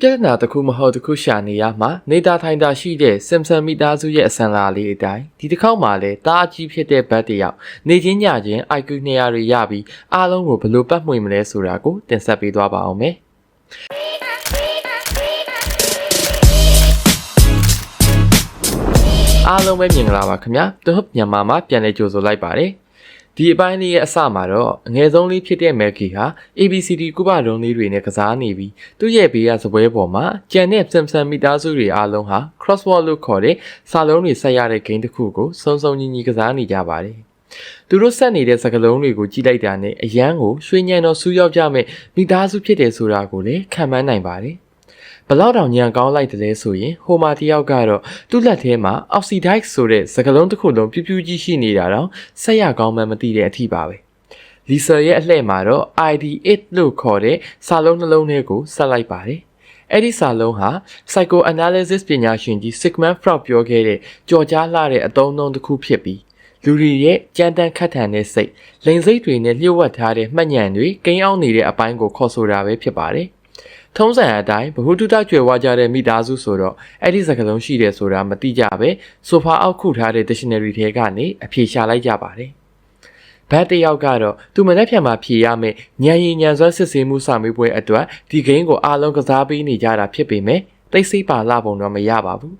ပြဿနာတစ်ခုမဟုတ်တစ်ခုရှာနေရမှာနေတာထိုင်တာရှိတဲ့ Samsung မိသားစုရဲ့အစံလာလေးအတိုင်းဒီတစ်ခေါက်မှာလည်းတားအကြီးဖြစ်တဲ့ဘတ်တစ်ယောက်နေချင်းညချင်း IQ 200တွေရပြီးအားလုံးကိုဘယ်လိုပတ်မှွေမလဲဆိုတာကိုတင်ဆက်ပေးသွားပါအောင်မယ်အားလုံးပဲမြင်ကြပါခင်ဗျာတူဟပ်မြန်မာမှာပြန်လည်ကြိုဆိုလိုက်ပါတယ် ဒီအပိုင်းလေးရဲ့အစမှာတော့အငယ်ဆုံးလေးဖြစ်တဲ့ Maggie ဟာ ABCD ကုပရုံးလေးတွေနဲ့ကစားနေပြီးသူ့ရဲ့ဘေးကစပွဲပေါ်မှာကြံတဲ့ Samsung မိသားစုတွေအားလုံးဟာ crossword လို့ခေါ်တဲ့စာလုံးတွေဆက်ရတဲ့ game တစ်ခုကိုစုံစုံညီညီကစားနေကြပါတယ်။သူတို့ဆက်နေတဲ့စကားလုံးတွေကိုကြည့်လိုက်တာနဲ့အရန်ကိုရွှေညံတော်ဆူရောက်ကြမဲ့မိသားစုဖြစ်တယ်ဆိုတာကိုလည်းခံမှန်းနိုင်ပါတယ်။ ဘလောက်တောင်ညံကောင်းလိုက်တယ်ဆိုရင်ဟိုမာတယောက်ကတော့သူ့လက်ထဲမှာ oxidite ဆိုတဲ့စကလုံးတစ်ခုလုံးပြူးပြူးကြီးရှိနေတာတော့ဆက်ရကောင်းမှမသိတဲ့အထီးပါပဲလီဆာရဲ့အလှည့်မှာတော့ ID8 လို့ခေါ်တဲ့စာလုံးနှလုံးလေးကိုဆက်လိုက်ပါတယ်အဲ့ဒီစာလုံးဟာ psychoanalysis ပညာရှင်ကြီး Sigmund Freud ပြောခဲ့တဲ့ကြော်ကြားလှတဲ့အသုံးအနှုန်းတစ်ခုဖြစ်ပြီးလူတွေရဲ့ကြမ်းတမ်းခတ်ထန်တဲ့စိတ်လိန်စိတ်တွေနဲ့လျှို့ဝှက်ထားတဲ့မှတ်ဉာဏ်တွေကိန်းအောင်နေတဲ့အပိုင်းကိုခေါ်ဆိုတာပဲဖြစ်ပါတယ်။ ထုံးစံအတိုင်းဘ ഹു တုတကျွယ်ဝကြတဲ့မိသားစုဆိုတော့အဲ့ဒီစကားလုံးရှိတယ်ဆိုတာမသိကြပဲဆိုဖာအောက်ခုထားတဲ့ dictionary ထဲကနေအဖြေရှာလိုက်ကြပါတယ်ဘတ်တယောက်ကတော့သူမနေ့ဖြန်မှာဖြေရမယ်ညံရင်ညံစွမ်းစစ်ဆေးမှုစာမေးပွဲအတွက်ဒီဂိမ်းကိုအားလုံးကစားပေးနေကြတာဖြစ်ပေမဲ့တိတ်ဆိတ်ပါလာပုံတော့မရပါဘူး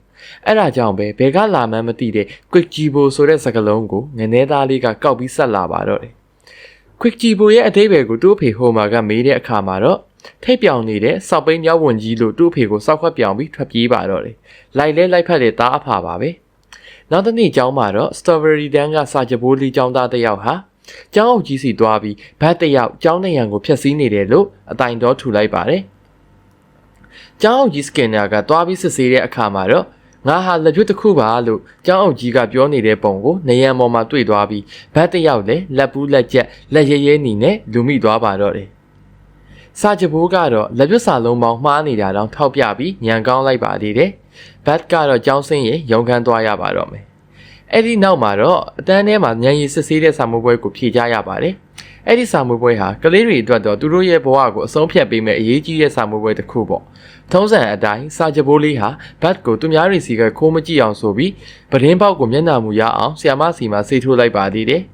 အဲ့ဒါကြောင့်ပဲဘယ်ကလာမှန်းမသိတဲ့ quick jibo ဆိုတဲ့စကားလုံးကိုငနေသားလေးကကောက်ပြီးဆက်လာပါတော့တယ် quick jibo ရဲ့အသေးပဲကိုသူ့ဖေဟိုမာကမေးတဲ့အခါမှာတော့ ထိတ်ပြောင်နေတဲ့စောက်ပိန်းမြောက်ဝင်ကြီးလို့သူ့အဖေကိုစောက်ခွက်ပြောင်ပြီးထွက်ပြေးပါတော့တယ်။လိုက်လဲလိုက်ဖက်တဲ့သားအဖာပါပဲ။နောက်တစ်နေ့ကျောင်းမှာတော့ Strawberry Dan ကစာကြပိုးလေးကျောင်းသားတစ်ယောက်ဟာကျောင်းအုပ်ကြီးစီသွားပြီးဘတ်တစ်ယောက်ကျောင်းနေရန်ကိုဖျက်ဆီးနေတယ်လို့အတိုင်တော်ထူလိုက်ပါတယ်။ကျောင်းအုပ်ကြီးစကင်နာကသွားပြီးစစ်ဆေးတဲ့အခါမှာတော့ငါဟာလက်ကျွတ်တစ်ခုပါလို့ကျောင်းအုပ်ကြီးကပြောနေတဲ့ပုံကိုနေရန်ပေါ်မှာတွေ့သွားပြီးဘတ်တစ်ယောက်လည်းလက်ပူးလက်ကျက်လက်ရဲရဲနီနဲ့လူမိသွားပါတော့တယ် စာချဘိုးကတော့လက်ပြစာလုံးပေါင်းမှားနေတာတော့ထောက်ပြပြီးညံကောင်းလိုက်ပါသေးတယ်။ဘတ်ကတော့ကြောင်းစင်းရင်ရုံခန်းသွားရပါတော့မယ်။အဲ့ဒီနောက်မှာတော့အတန်းထဲမှာညံရည်စစ်ဆေးတဲ့စာမိုးပွဲကိုဖြေကြရပါတယ်။အဲ့ဒီစာမိုးပွဲဟာကလေးတွေအတွက်တော့သူတို့ရဲ့ဘဝကိုအဆုံးဖြတ်ပေးမဲ့အရေးကြီးတဲ့စာမိုးပွဲတစ်ခုပေါ့။ထုံးစံအတိုင်းစာချဘိုးလေးဟာဘတ်ကိုသူများတွေစီကခိုးမကြည့်အောင်ဆိုပြီးပဒင်းပေါက်ကိုမျက်နှာမူရအောင်ဆီယာမစီမှာဆေးထိုးလိုက်ပါသေးတယ်။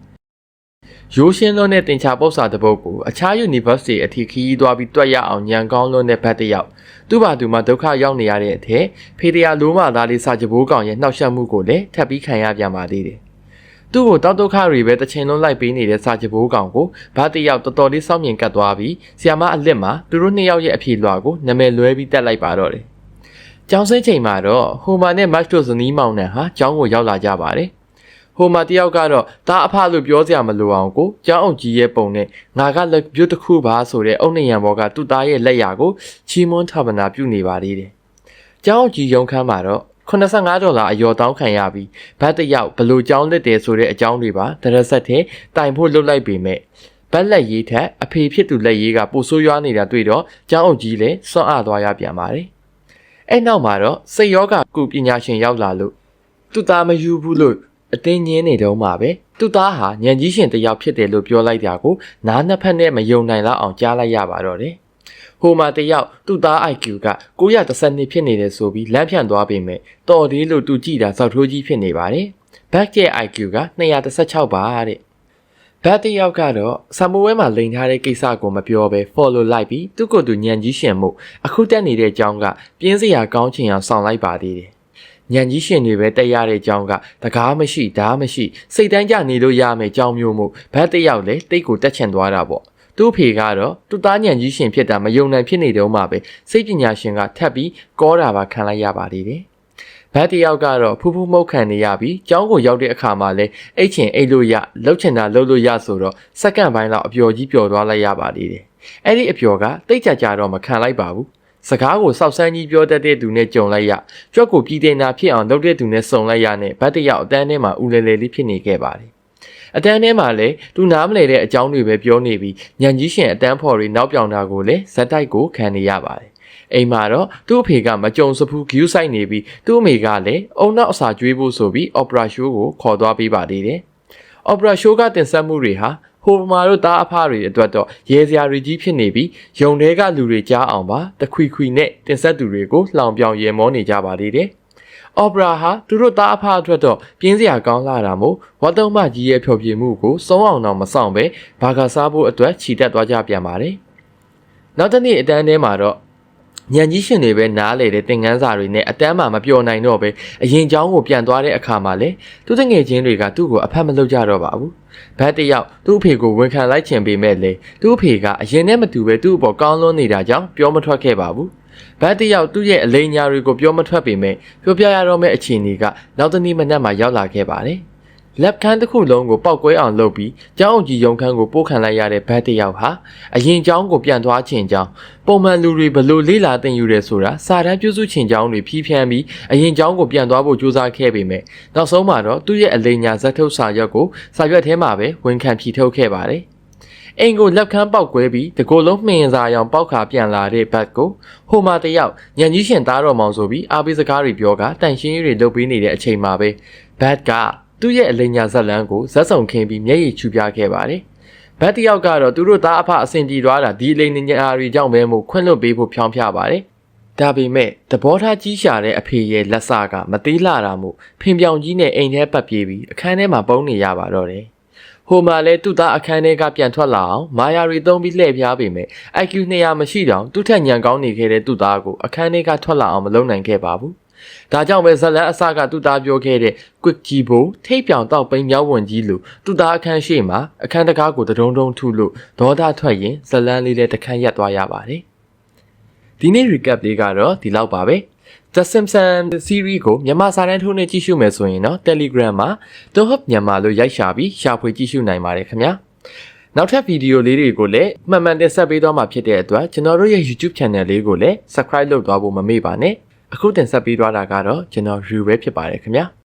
ရိုးရှင်းလွန်းတဲ့တင်ချပု္ပ္ပစာတစ်ပုဒ်ကိုအခြား university အထိခီးသွားပြီးတွက်ရအောင်ညံကောင်းလွန်းတဲ့ဘတ်တယောက်သူ့ဘာသူမှဒုက္ခရောက်နေရတဲ့အထက်ဖေတရာလိုးမသားလေးစာကြဘိုးကောင်ရဲ့နှောက်ယှက်မှုကိုလည်းထပ်ပြီးခံရပြန်ပါသေးတယ်။သူ့ကိုတောက်ဒုက္ခတွေပဲတစ်ချိန်လုံးလိုက်ပေးနေတဲ့စာကြဘိုးကောင်ကိုဘာတယောက်တော်တော်လေးစောင့်မြင်ကတ်သွားပြီးဆီယာမအလစ်မှာသူတို့နှစ်ယောက်ရဲ့အဖြေလွှာကိုနာမည်လွဲပြီးတက်လိုက်ပါတော့တယ်။ကျောင်းစင်းချိန်မှာတော့ဟိုမာနဲ့မတ်တို့ဇနီးမောင်နှံဟာကျောင်းကိုရောက်လာကြပါတယ်။ ဟိုမှာတယောက်ကတော့ဒါအဖလို့ပြောစရာမလိုအောင်ကိုကျောင်းအောင်ကြီးရဲ့ပုံနဲ့ငါကလက်ပြုတ်တစ်ခုပါဆိုတဲ့အုတ်နေရံဘောကသူ့သားရဲ့လက်ရာကိုချီးမွမ်းထပ်မနာပြုနေပါသေးတယ်။ကျောင်းအောင်ကြီးရုံခန်းမှာတော့85ဒေါ်လာအယော်တောင်းခံရပြီးဘတ်တယောက်ဘလို့ကျောင်းလက်တယ်ဆိုတဲ့အကြောင်းတွေပါဒရက်ဆက်တဲ့တိုင်ဖို့လွတ်လိုက်ပေမဲ့ဘက်လက်ရေးထက်အဖေဖြစ်သူလက်ရေးကပိုဆိုးရွားနေတာတွေ့တော့ကျောင်းအောင်ကြီးလည်းစွန့်အားသွားရပြန်ပါတယ်။အဲ့နောက်မှာတော့စိတ်ယောဂကုပညာရှင်ရောက်လာလို့သူသားမယူဘူးလို့ အတင်းညင်းနေတော့မှပဲသူ့သားဟာညံကြီးရှင်တယောက်ဖြစ်တယ်လို့ပြောလိုက်တာကိုနားနှစ်ဖက်နဲ့မယုံနိုင်လောက်အောင်ကြားလိုက်ရပါတော့တယ်ဟိုမှာတယောက်သူ့သား IQ က932ဖြစ်နေတယ်ဆိုပြီးလမ်းဖြန့်သွားပေမဲ့တော်သေးလို့သူကြည့်တာစောက်ထိုးကြီးဖြစ်နေပါတယ်ဘက်ရဲ့ IQ က216ပါတဲ့ဘတ်တယောက်ကတော့ဆာမူဝဲမှာလိန်ထားတဲ့ကိစ္စကိုမပြောဘဲ follow လိုက်ပြီးသူ့ကိုယ်သူညံကြီးရှင်မှုအခုတက်နေတဲ့အကြောင်းကပြင်းစရာကောင်းချင်အောင်ဆောင်လိုက်ပါသေးတယ် ညံကြီးရှင်တွေပဲတက်ရတဲ့အကြောင်းကတကားမရှိဓားမရှိစိတ်တန်းကြနေလို့ရမယ်ကြောင်းမျိုးမှုဘတ်တယောက်လေတိတ်ကိုတက်ချင်သွားတာပေါ့သူ့ဖေကတော့သူ့သားညံကြီးရှင်ဖြစ်တာမယုံနိုင်ဖြစ်နေတော့မှပဲစိတ်ပညာရှင်ကထပ်ပြီးကောတာပါခံလိုက်ရပါသေးတယ်ဘတ်တယောက်ကတော့ဖူးဖူးမှုတ်ခံနေရပြီးကျောင်းကိုရောက်တဲ့အခါမှာလဲအိတ်ချင်အိတ်လို့ရလှုပ်ချင်တာလှုပ်လို့ရဆိုတော့စက္ကန့်ပိုင်းလောက်အပျော်ကြီးပျော်သွားလိုက်ရပါသေးတယ်အဲ့ဒီအပျော်ကတိတ်ကြကြတော့မခံလိုက်ပါဘူး စကားကိုစောက်ဆန်းကြီးပြောတတ်တဲ့သူနဲ့ကြုံလိုက်ရကြွက်ကိုပြည်တင်တာဖြစ်အောင်လုပ်တဲ့သူနဲ့စုံလိုက်ရနဲ့ဗတ်တရောက်အတန်းထဲမှာဦးလဲလဲလေးဖြစ်နေခဲ့ပါတယ်အတန်းထဲမှာလည်းသူနားမလဲတဲ့အကြောင်းတွေပဲပြောနေပြီးညံကြီးရှင်အတန်းဖော်တွေနောက်ပြောင်တာကိုလည်းဇက်တိုက်ကိုခံနေရပါတယ်အိမ်မှာတော့သူ့အဖေကမကြုံစဖူးဂယူးဆိုင်နေပြီးသူ့အမေကလည်းအုံနောက်အစာကျွေးဖို့ဆိုပြီး opera show ကိုခေါ်သွားပေးပါသေးတယ်။ opera show ကတင်ဆက်မှုတွေဟာ ဟိုမာတို့သားအဖတွေအတွက်တော့ရဲစရာတွေကြီးဖြစ်နေပြီးယုံတဲကလူတွေကြားအောင်ပါတခွီခွီနဲ့တင်ဆက်သူတွေကိုလှောင်ပြောင်ရဲမောနေကြပါသေးတယ်။အော်ပရာဟာသူတို့သားအဖအတွက်တော့ပြင်းစရာကောင်းလာတာမို့ဝတ်တုံးမကြီးရဲ့ဖျော်ဖြေမှုကိုစုံအောင်တော့မဆောင်ပဲဘာကစားဖို့အတွက်ခြိတက်သွားကြပြန်ပါတယ်။နောက်တစ်နေ့အတန်းထဲမှာတော့ ညံကြီးရှင်တွေပဲနားလေတဲ့သင်ကန်းစာတွေနဲ့အတန်းမှမပျော်နိုင်တော့ပဲအရင်ကျောင်းကိုပြန်သွားတဲ့အခါမှာလေသူ့တငယ်ချင်းတွေကသူ့ကိုအဖက်မလုပ်ကြတော့ပါဘူးဘတ်တယောက်သူ့အဖေကိုဝန်ခံလိုက်ချင်ပေမဲ့လေသူ့အဖေကအရင်နဲ့မတူပဲသူ့အပေါ်ကောင်းလွန်နေတာကြောင့်ပြောမထွက်ခဲ့ပါဘူးဘတ်တယောက်သူ့ရဲ့အလိညာတွေကိုပြောမထွက်ပေမဲ့ပြောပြရတော့မယ့်အခြေအနေကနောက်တနေ့မနက်မှရောက်လာခဲ့ပါတယ် လက်ခန်းတစ်ခုလုံးကိုပောက်ကွဲအောင်လုပ်ပြီးကျောင်းအုပ်ကြီးရုံခန်းကိုပို့ခံလိုက်ရတဲ့ဘတ်တယောက်ဟာအရင်ကျောင်းကိုပြန်သွားခြင်းကြောင့်ပုံမှန်လူတွေဘလို့လေးလာတင်ယူရဲဆိုတာစာတမ်းပြုစုခြင်းကြောင်းတွေဖြည်းဖြန်းပြီးအရင်ကျောင်းကိုပြန်သွားဖို့ကြိုးစားခဲ့ပေမဲ့နောက်ဆုံးမှာတော့သူ့ရဲ့အလိညာဇက်ထုတ်စာရွက်ကိုစာရွက်ထဲမှာပဲဝန်ခံဖြီထုတ်ခဲ့ပါတယ်အိမ်ကိုလက်ခန်းပေါက်ကွဲပြီးတကိုယ်လုံးမှင်စာရောင်ပေါက်ခါပြန်လာတဲ့ဘတ်ကိုဟိုမှာတယောက်ညံကြီးရှင်သားတော်မောင်ဆိုပြီးအားပေးစကားတွေပြောကတန်ရှင်းရေးတွေလုပ်ပေးနေတဲ့အချိန်မှာပဲဘတ်က သူ့ရဲ့အလိညာဇက်လန်းကိုဇက်ဆောင်ခင်းပြီးမျက်ရည်ချူပြခဲ့ပါတယ်ဘတ်တယောက်ကတော့သူတို့သားအဖအဆင်ပြေသွားတာဒီအလိညာတွေကြောင့်ပဲမို့ခွင့်လွှတ်ပေးဖို့ဖြောင်းပြပါတယ်ဒါပေမဲ့သဘောထားကြီးရှာတဲ့အဖေရဲ့လက်စကမသေးလာတာမို့ဖင်ပြောင်ကြီးနဲ့အိမ်ထဲပတ်ပြေးပြီးအခန်းထဲမှာပုန်းနေရပါတော့တယ်။ဟိုမှာလဲသူ့သားအခန်းထဲကပြန်ထွက်လာအောင်မာယာရီသုံးပြီးလှည့်ပြားပေမဲ့ IQ 200မရှိတောင်သူ့ထက်ညံကောင်းနေခဲ့တဲ့သူ့သားကိုအခန်းထဲကထွက်လာအောင်မလုပ်နိုင်ခဲ့ပါဘူး။ ဒါကြောင့်ပဲဇလန်အစကသူ့သားပြောခဲ့တဲ့ quick ကြီးဘိုထိပ်ပြောင်တော့ပိန်မြောက်ဝင်ကြီးလိုသူ့သားအခန်းရှိမှာအခန်းတကားကိုတဒုံဒုံထုလို့ဒေါသထွက်ရင်ဇလန်လေးလည်းတခန်းရက်သွားရပါတယ်။ဒီနေ့ recap လေးကတော့ဒီလောက်ပါပဲ။ The Simpsons series ကိုမြန်မာစာတန်းထိုးနဲ့ကြည့်ရှုမယ်ဆိုရင်တော့ Telegram မှာ The Hub မြန်မာလို့ရိုက်ရှာပြီးရှာဖွေကြည့်ရှုနိုင်ပါတယ်ခင်ဗျာ။နောက်ထပ်ဗီဒီယိုလေးတွေကိုလည်းမှန်မှန်တင်ဆက်ပေးသွားမှာဖြစ်တဲ့အတွက်ကျွန်တော်တို့ရဲ့ YouTube Channel လေးကိုလည်း Subscribe လုပ်သွားဖို့မမေ့ပါနဲ့။ အခုတင်ဆက်ပေးသွားတာကတော့ကျွန်တော် Ryu ပဲဖြစ်ပါတယ်ခင်ဗျာ။